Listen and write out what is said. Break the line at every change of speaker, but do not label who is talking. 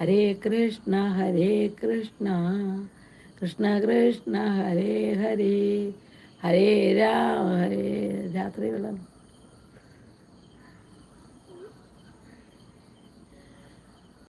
ഹരേ കൃഷ്ണ ഹരേ കൃഷ്ണ. കൃഷ്ണ കൃഷ്ണ ഹരേ ഹരേ. ഹരേ രാമ ഹരേ. രാത്രി വെള്ളം